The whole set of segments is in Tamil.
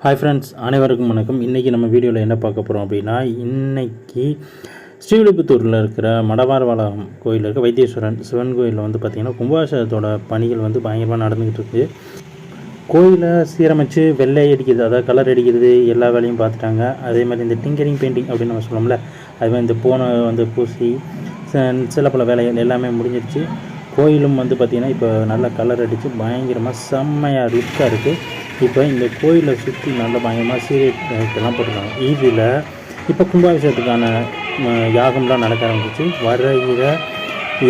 ஹாய் ஃப்ரெண்ட்ஸ் அனைவருக்கும் வணக்கம். இன்றைக்கி நம்ம வீடியோவில் என்ன பார்க்க போகிறோம் அப்படின்னா இன்றைக்கி ஸ்ரீவில்லிபுத்தூரில் இருக்கிற மடவார்வாளம் கோயில் இருக்க வைத்தீஸ்வரன் சிவன் கோயிலில் வந்து பார்த்திங்கன்னா கும்பாபிஷேகத்தோட பணிகள் வந்து பயங்கரமாக நடந்துக்கிட்டு இருக்குது கோயிலை சீரமைச்சு வெள்ளை அடிக்கிறது அதாவது கலர் அடிக்கிறது எல்லா வேலையும் பார்த்துட்டாங்க. அதே மாதிரி இந்த டிங்கரிங் பெயிண்டிங் அப்படின்னு நம்ம சொல்லோம்ல அது மாதிரி இந்த பூனை வந்து பூசி ச- சில பல வேலைகள் எல்லாமே முடிஞ்சிருச்சு. கோயிலும் வந்து பார்த்திங்கன்னா இப்போ நல்லா கலர் அடித்து பயங்கரமாக செம்மையாக லுக்காக இருக்குது இப்போ இந்த கோயிலை சுற்றி நல்ல பயங்கரமாக சீரியல்லாம் போட்டிருக்காங்க. இதில் இப்போ கும்பாபிஷேகத்துக்கான யாகம்லாம் நடக்க ஆரம்பிச்சிச்சு வருகிற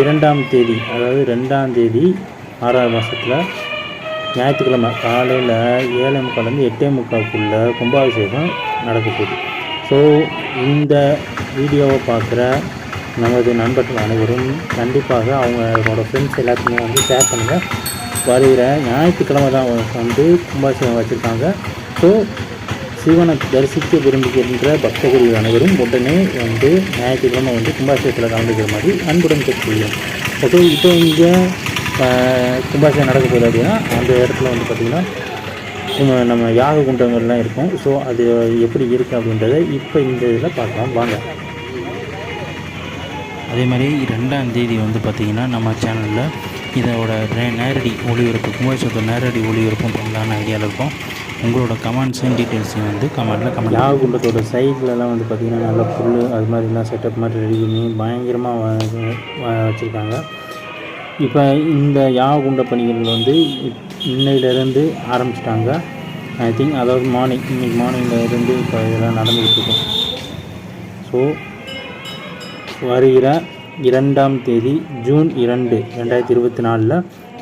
இரண்டாம் தேதி அதாவது ரெண்டாம் தேதி ஆறாவது மாதத்தில் ஞாயிற்றுக்கிழமை காலையில் ஏழை முக்கால்லேருந்து எட்டே முக்கால்குள்ளே கும்பாபிஷேகம் நடக்க போகுது. ஸோ இந்த வீடியோவை பார்க்குற நமது நண்பர்கள் அனைவரும் கண்டிப்பாக அவங்களோட ஃப்ரெண்ட்ஸ் எல்லாத்தையுமே வந்து ஷேர் பண்ணுங்கள் வருகிற ஞாயிற்றுக்கிழமை தான் வந்து கும்பாபிஷேகம் வச்சுருக்காங்க. ஸோ சிவனை தரிசிக்க விரும்புகின்ற பக்தர்கள் அனைவரும் உடனே வந்து ஞாயிற்றுக்கிழமை வந்து கும்பாபிஷேகத்தில் கலந்துக்கிற மாதிரி அன்புடன் கேட்டுக்கொள்கிறோம் ஓகே இப்போ இங்கே கும்பாபிஷேகம் நடக்க போகுது அப்படின்னா அந்த இடத்துல வந்து பார்த்திங்கன்னா நம்ம யாக குண்டங்கள்லாம் இருக்கும். ஸோ அது எப்படி இருக்குது அப்படின்றத இப்போ இந்த இதில் பார்க்கலாம். வாங்க. அதே மாதிரி ரெண்டாம் தேதி வந்து பார்த்திங்கன்னா நம்ம சேனலில் இதோட நேரடி ஒளிபரப்பு கும்பாபிஷேகத்தோட நேரடி ஒளிபரப்பும் பண்ணலான்னு ஐடியாவில் இருக்கோம். உங்களோட கமெண்ட்ஸையும் டீட்டெயில்ஸையும் வந்து கமெண்ட்டில் கமெண்ட் யாக குண்டத்தோட சைட்லலாம் வந்து பார்த்திங்கன்னா நல்லா புல் அது மாதிரிலாம் செட்டப் மாதிரி ரெடி பண்ணி பயங்கரமாக வச்சுருக்காங்க. இப்போ இந்த யாகுண்ட பணிகள் வந்து இன்னையிலேருந்து ஆரம்பிச்சிட்டாங்க. ஐ திங்க் அதாவது மார்னிங் இன்னைக்கு மார்னிங்கில் இருந்து இப்போ இதெல்லாம் நடந்துக்கிட்டு இருக்கும் ஸோ வருகிற இரண்டாம் தேதி ஜூன் இரண்டு ரெண்டாயிரத்தி இருபத்தி நாலில்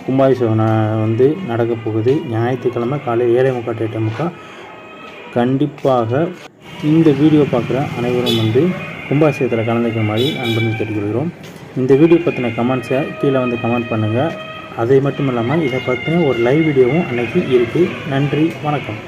கும்பாபிஷேகம் வந்து நடக்க போகுது. ஞாயிற்றுக்கிழமை காலை ஏழை முக்கால் எட்டு முக்கா. கண்டிப்பாக இந்த வீடியோ பார்க்குற அனைவரும் வந்து கும்பாபிஷேகத்தில் கலந்துக்கிற மாதிரி அன்புடன் கேட்டுக்கொள்கிறோம். இந்த வீடியோ பற்றின கமெண்ட்ஸை கீழே வந்து கமெண்ட் பண்ணுங்கள் அதை மட்டும் இல்லாமல் இதை பற்றின ஒரு லைவ் வீடியோவும் அன்றைக்கி இருக்குது நன்றி வணக்கம்.